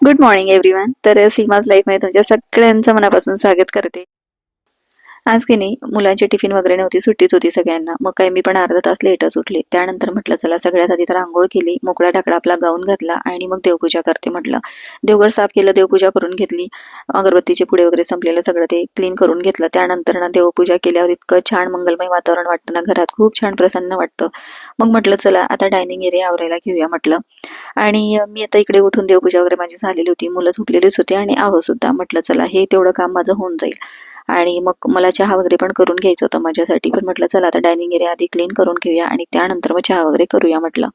Good morning everyone तर सीमाज लाईफमध्ये तुमच्या सगळ्यांचं मनापासून स्वागत करते. आज की नाही मुलांची टिफिन वगैरे नव्हती सुट्टीच होती सगळ्यांना. मग काय मी पण अर्धा तास लेटच उठले. त्यानंतर म्हटलं चला सगळ्यात आधी तर आंघोळ केली मोकळा ढाकडा आपला गाऊन घातला आणि मग देवपूजा करते म्हटलं. देवघर साफ केलं देवपूजा करून घेतली. अगरबत्तीचे पुढे वगैरे संपलेलं सगळं ते क्लीन करून घेतलं. त्यानंतर ना देवपूजा केल्यावर इतकं छान मंगलमय वातावरण वाटतं ना घरात. खूप छान प्रसन्न वाटतं. मग म्हटलं चला आता डायनिंग एरिया आवरायला घेऊया म्हटलं. आणि मी आता इकडे उठून देवपूजा वगैरे माझी झालेली होती. मुलं झोपलेलीच होती आणि आहो सुद्धा. म्हटलं चला हे तेवढं काम माझं होऊन जाईल. आणि मग मला चहा वगैरे पण करून घ्यायचं होतं माझ्यासाठी. पण म्हटलं चला आता डायनिंग एरिया आधी क्लीन करून घेऊया आणि त्यानंतर मग चहा वगैरे करूया म्हटलं.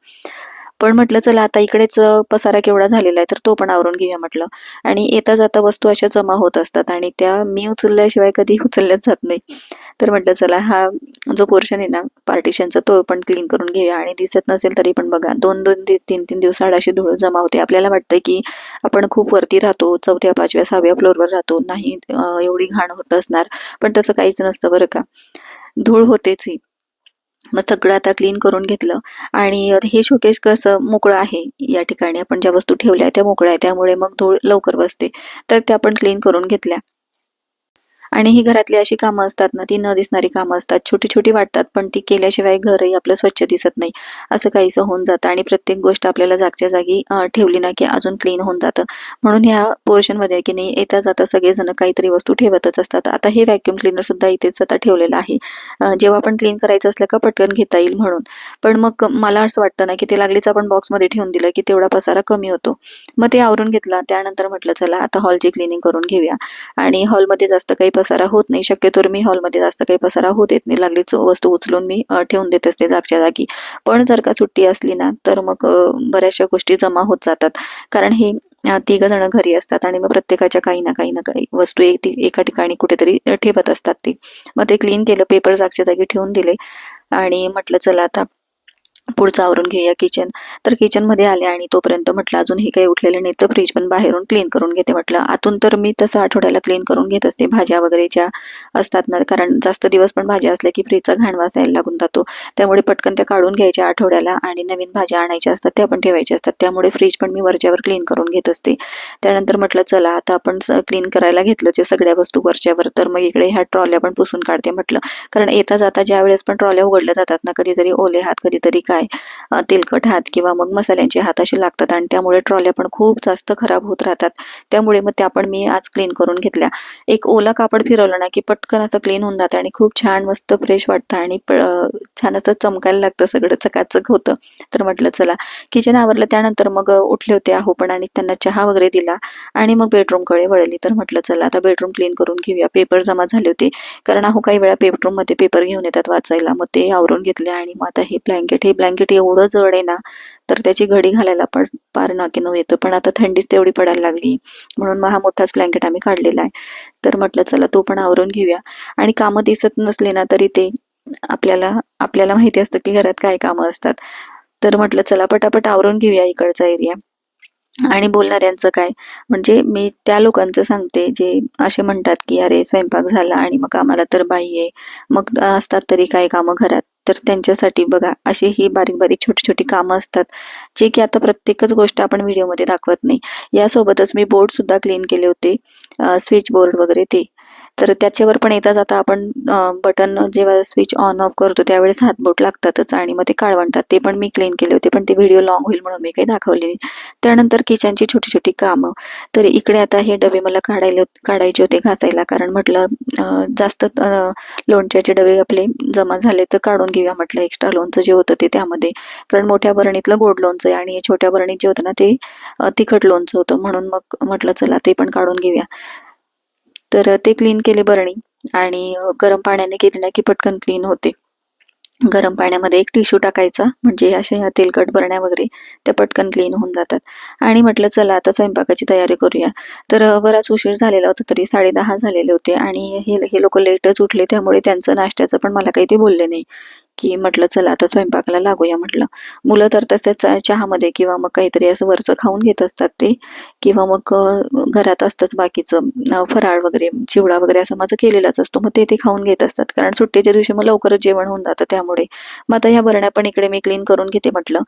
पण म्हटलं चला आता इकडेच पसारा केवढा झालेला आहे तर तो पण आवरून घेऊया म्हटलं. आणि येता जाता वस्तू अशा जमा होत असतात आणि त्या मी उचलल्याशिवाय कधी उचलल्याच जात नाही. तर म्हटलं चला हा जो पोर्शन आहे ना पार्टिशनचा तो पण क्लीन करून घेऊया आणि दिसत नसेल तरी पण बघा दोन दोन दि- तीन तीन दिवसाआड अशी धूळ जमा होते. आपल्याला वाटतं की आपण खूप वरती राहतो चौथ्या पाचव्या सहाव्या फ्लोअरवर राहतो नाही एवढी घाण होत असणार पण तसं काहीच नसतं बरं का. धूळ होतेच ही. मग सगळं आता क्लीन करून घेतलं. आणि हे शोकेश कसं मोकळं आहे. या ठिकाणी आपण ज्या वस्तू ठेवल्या त्या मोकळ्या आहे त्यामुळे मग धूळ लवकर बसते. तर त्या आपण क्लीन करून घेतल्या. आणि ही घरातली अशी कामं असतात ना ती न दिसणारी कामं असतात. छोटी छोटी वाटतात पण ती केल्याशिवाय घरही आपलं स्वच्छ दिसत नाही. असं काहीसं होऊन जातं आणि प्रत्येक गोष्ट आपल्याला जागच्या जागी ठेवली ना की अजून क्लीन होऊन जातं. म्हणून ह्या पोर्शनमध्ये की नाही येता जाता सगळेजण काहीतरी वस्तू ठेवतच असतात. आता हे व्हॅक्युम क्लीनर सुद्धा इथेच आता ठेवलेलं आहे. जेव्हा आपण क्लीन करायचं असलं का पटकन घेता येईल म्हणून. पण मग मला असं वाटतं ना की ते लागलीच आपण बॉक्समध्ये ठेवून दिलं की तेवढा पसारा कमी होतो. मग ते आवरून घेतला त्यानंतर म्हटलं चला आता हॉलची क्लिनिंग करून घेऊया. आणि हॉलमध्ये जास्त काही पसारा होत नाही. शक्यतो मी हॉलमध्ये जास्त काही पसारा होत येत नाही. लागलीच वस्तू उचलून मी ठेवून देत असते जागच्या जागी. पण जर का सुट्टी असली ना तर मग बऱ्याचशा गोष्टी जमा होत जातात. कारण हे तिघ जण घरी असतात आणि मग प्रत्येकाच्या काही ना काही ना काही वस्तू एक एका ठिकाणी कुठेतरी ठेवत असतात ते. मग ते क्लीन केलं पेपर जागच्या जागी ठेवून दिले आणि म्हटलं चला आता पुढचं आवरून घेऊया किचन तर किचनमध्ये आले आणि तोपर्यंत म्हटलं अजून हे काही उठलेलं नाही तर फ्रीज पण बाहेरून क्लीन करून घेते म्हटलं. आतून तर मी तसं आठवड्याला क्लीन करून घेत असते भाज्या वगैरे ज्या असतात ना कारण जास्त दिवस पण भाज्या असल्या की फ्रीजचा घाण वासायला लागून जातो. त्यामुळे पटकन त्या काढून घ्यायच्या आठवड्याला आणि नवीन भाज्या आणायच्या असतात त्या पण ठेवायच्या असतात. त्यामुळे फ्रीज पण मी वरच्यावर क्लीन करून घेत असते. त्यानंतर म्हटलं चला आता आपण क्लीन करायला घेतलं जे सगळ्या वस्तू वरच्यावर तर मग इकडे ह्या ट्रॉल्या पण पुसून काढते म्हटलं. कारण येता जाता ज्या वेळेस पण ट्रॉल्या उघडल्या जातात ना कधीतरी ओले हात कधीतरी काय काय तेलकट हात किंवा मग मसाल्यांचे हात असे लागतात आणि त्यामुळे ट्रॉल्या पण खूप जास्त खराब होत राहतात. त्यामुळे मग त्या पण मी आज क्लीन करून घेतल्या. एक ओला कापड फिरवलं ना की पटकन असं क्लीन होऊन जातं आणि खूप छान मस्त फ्रेश वाटतं आणि छान असं चमकायला लागतं सगळं चकाचक होतं. तर म्हटलं चला किचन आवरलं त्यानंतर मग उठले होते आहो पण आणि त्यांना चहा वगैरे दिला आणि मग बेडरूमकडे वळली. तर म्हटलं चला आता बेडरूम क्लीन करून घेऊया. पेपर जमा झाले होते. कारण अहो काही वेळा बेडरूममध्ये पेपर घेऊन येतात वाचायला. मग ते आवरून घेतले आणि मग आता हे ब्लँकेट हे ब्लँकेट ब्लँकेट एवढं जड आहे ना तर त्याची घडी घालायला पण पार नाकीनं येतो. पण आता थंडीच तेवढी पडायला लागली म्हणून मग हा मोठाच ब्लँकेट आम्ही काढलेला आहे. तर म्हटलं चला तो पण आवरून घेऊया. आणि कामं दिसत नसले ना तरी ते आपल्याला आपल्याला माहिती असतं की घरात काय कामं असतात. तर म्हटलं चला पटापट आवरून घेऊया इकडचा एरिया. आणि बोलणाऱ्यांचं काय म्हणजे मी त्या लोकांचं सांगते जे असे म्हणतात की अरे स्वयंपाक झाला आणि मग आम्हाला तर बाई आहे. मग असतात तरी काय कामं घरात? तर त्यांच्यासाठी बघा अशी ही बारीक बारीक छोटी छोटी कामं असतात जे की आता प्रत्येकच गोष्ट आपण व्हिडिओमध्ये दाखवत नाही. यासोबतच मी बोर्ड सुद्धा क्लीन केले होते स्विच बोर्ड वगैरे ते. तर त्याच्यावर पण येता जाता आपण बटन जेव्हा स्विच ऑन ऑफ करतो त्यावेळेस हात बोट लागतातच आणि मग ते काढवणतात ते पण मी क्लीन केले होते पण ते व्हिडिओ लॉंग होईल म्हणून मी काही दाखवले नाही. त्यानंतर किचनची छोटी छोटी कामं. तर इकडे आता हे डबे मला काढायला काढायचे होते घासायला कारण म्हटलं जास्त लोणच्याचे डबे आपले जमा झाले तर काढून घेऊया म्हटलं एक्स्ट्रा लोणचं जे होतं ते त्यामध्ये. कारण मोठ्या बरणीतलं गोड लोणचं आहे आणि छोट्या बरणीत जे होतं ना ते तिखट लोणचं होतं म्हणून मग म्हटलं चला ते पण काढून घेऊया. तर ते क्लीन केले बरणी आणि गरम पाण्याने केली ना की पटकन क्लीन होते. गरम पाण्यामध्ये एक टिश्यू टाकायचा म्हणजे अशा ह्या तेलकट बरण्या वगैरे त्या पटकन क्लीन होऊन जातात. आणि म्हटलं चला आता स्वयंपाकाची तयारी करूया. तर बराच उशीर झालेला होता तरी साडेदहा झालेले होते आणि हे हे लोक लेटच उठले त्यामुळे त्यांचं नाश्त्याचं पण मला काही ते बोलले नाही. की म्हटलं चला आता स्वयंपाकाला लागूया म्हटलं. मुलं तर तसेच चहामध्ये किंवा मग काहीतरी असं वरचं खाऊन घेत असतात ते. किंवा मग घरात असतंच बाकीचं फराळ वगैरे चिवडा वगैरे असं माझं केलेलाच असतो. मग ते ते खाऊन घेत असतात. कारण सुट्टीच्या दिवशी मग लवकरच जेवण होऊन जातं त्यामुळे. मग आता ह्या बरण्या पण इकडे मी क्लीन करून घेते म्हटलं.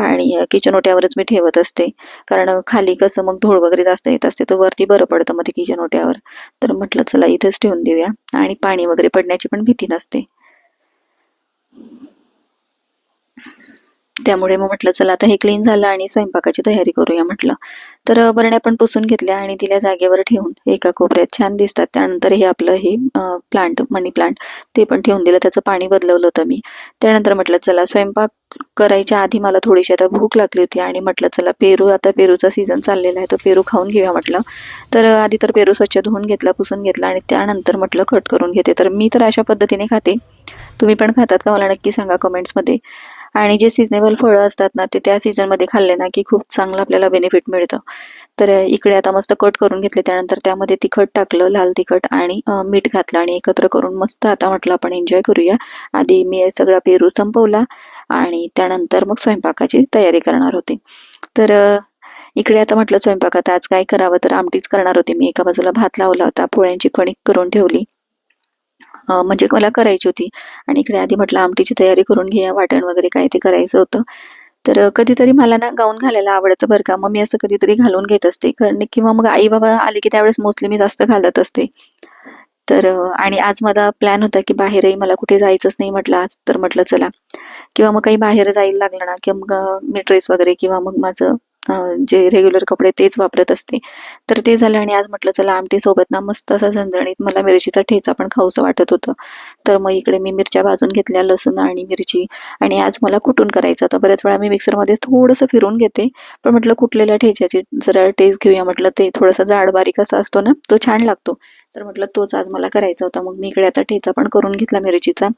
आणि किचन ओट्यावरच मी ठेवत असते. कारण खाली कसं मग धूळ वगैरे जास्त येत असते तर वरती बरं पडतं मग ते किचन ओट्यावर. तर म्हटलं चला इथेच ठेवून देऊया. आणि पाणी वगैरे पडण्याची पण भीती नसते. Thank you. त्यामुळे मग म्हटलं चला आता हे क्लीन झालं आणि स्वयंपाकाची तयारी करूया म्हटलं. तर बरण्या पण पुसून घेतल्या आणि तिला जागेवर ठेवून. एका कोपऱ्यात छान दिसतात. त्यानंतर हे आपलं हे प्लांट मनी प्लांट ते पण ठेवून दिलं. त्याचं पाणी बदलवलं होतं मी. त्यानंतर म्हटलं चला स्वयंपाक करायच्या आधी मला थोडीशी आता भूक लागली होती आणि म्हटलं चला पेरू आता पेरूचा सीझन चाललेला आहे तो पेरू खाऊन घेऊया म्हटलं. तर आधी तर पेरू स्वच्छ धुवून घेतला पुसून घेतला आणि त्यानंतर म्हटलं कट करून घेते. तर मी तर अशा पद्धतीने खाते. तुम्ही पण खातात का? मला नक्की सांगा कमेंट्समध्ये. आणि जे सिजनेबल फळं असतात ना ते त्या सीझनमध्ये खाल्ले ना की खूप चांगलं आपल्याला बेनिफिट मिळतं. तर इकडे आता मस्त कट करून घेतले त्यानंतर त्यामध्ये तिखट टाकलं लाल तिखट आणि मीठ घातलं आणि एकत्र करून मस्त आता म्हटलं आपण एन्जॉय करूया. आधी मी सगळा पेरू संपवला आणि त्यानंतर मग स्वयंपाकाची तयारी करणार होते. तर इकडे आता म्हटलं स्वयंपाकात आज काय करावं तर आमटीच करणार होते. मी एका बाजूला भात लावला होता पोळ्यांची कणिक करून ठेवली. म्हणजे मला करायची होती. आणि इकडे आधी म्हटलं आमटीची तयारी करून घ्या वाटण वगैरे काय ते करायचं होतं. तर कधीतरी मला ना गाऊन घालायला आवडतं बरं का. मग मी असं कधीतरी घालून घेत असते. कारण किंवा मग आई बाबा आले की त्यावेळेस मोस्टली मी जास्त घालत असते. तर आणि आज माझा प्लॅन होता की बाहेरही मला कुठे जायचंच नाही म्हटलं आज तर म्हटलं चला. किंवा मग काही बाहेर जायला लागलं ना किंवा मग मी ड्रेस वगैरे किंवा मग माझं जे रेग्युलर कपडे तेच वापरत असते. तर ते झालं आणि आज म्हटलं चला आमटी सोबत ना मस्त असा झणझणीत मला मिरचीचा ठेचा पण खाऊसं वाटत होतं. तर मग इकडे मी मिरच्या भाजून घेतल्या लसूण आणि मिरची. आणि आज मला कुटून करायचं? होतं बऱ्याच वेळा मी मिक्सरमध्येच थोडंसं फिरून घेते. पण म्हटलं कुटलेल्या ठेच्याची जरा टेस्ट घेऊया म्हटलं ते थोडासा जाड बारीक असा असतो ना तो छान लागतो. तर म्हटलं तोच आज मला करायचा होता. मग मी इकडे आता ठेचा पण करून घेतला मिरचीचा.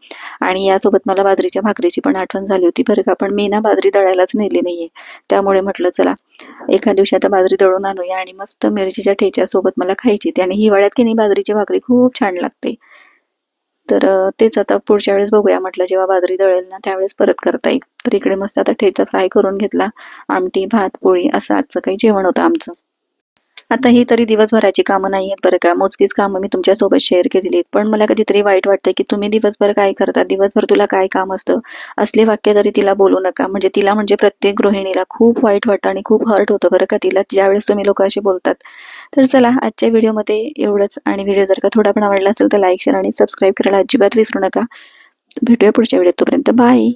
आणि यासोबत मला बाजरीच्या भाकरीची पण आठवण झाली होती बरं का. पण मी ना बाजरी दळायलाच नेली नाहीये. त्यामुळे म्हटलं चला एका दिवशी आता बाजरी दळून आणूया आणि मस्त मिरचीच्या ठेच्यासोबत मला खायची ती. आणि हिवाळ्यात की नाही बाजरीची भाकरी खूप छान लागते. तर तेच आता पुढच्या वेळेस बघूया म्हटलं जेव्हा बाजरी दळेल ना त्यावेळेस परत करता येईल. तर इकडे मस्त आता ठेचा फ्राय करून घेतला. आमटी भात पोळी असं आजचं काही जेवण होतं आमचं. आता ही तरी दिवसभराची कामं नाही आहेत बरं का. मोजकीच कामं मी तुमच्यासोबत शेअर केलेली आहेत. पण मला कधीतरी वाईट वाटतं की तुम्ही दिवसभर काय करता दिवसभर तुला काय काम असतं? असले वाक्य तरी तिला बोलू नका. म्हणजे तिला म्हणजे प्रत्येक गृहिणीला खूप वाईट वाटतं आणि खूप हर्ट होतं बरं का तिला. ज्यावेळेस तुम्ही लोक असे बोलतात. तर चला आजच्या व्हिडिओमध्ये एवढंच. आणि व्हिडिओ जर का थोडा पण आवडला असेल तर लाईक शेअर आणि सबस्क्राईब करायला अजिबात विसरू नका. भेटूया पुढच्या व्हिडिओत. तोपर्यंत बाय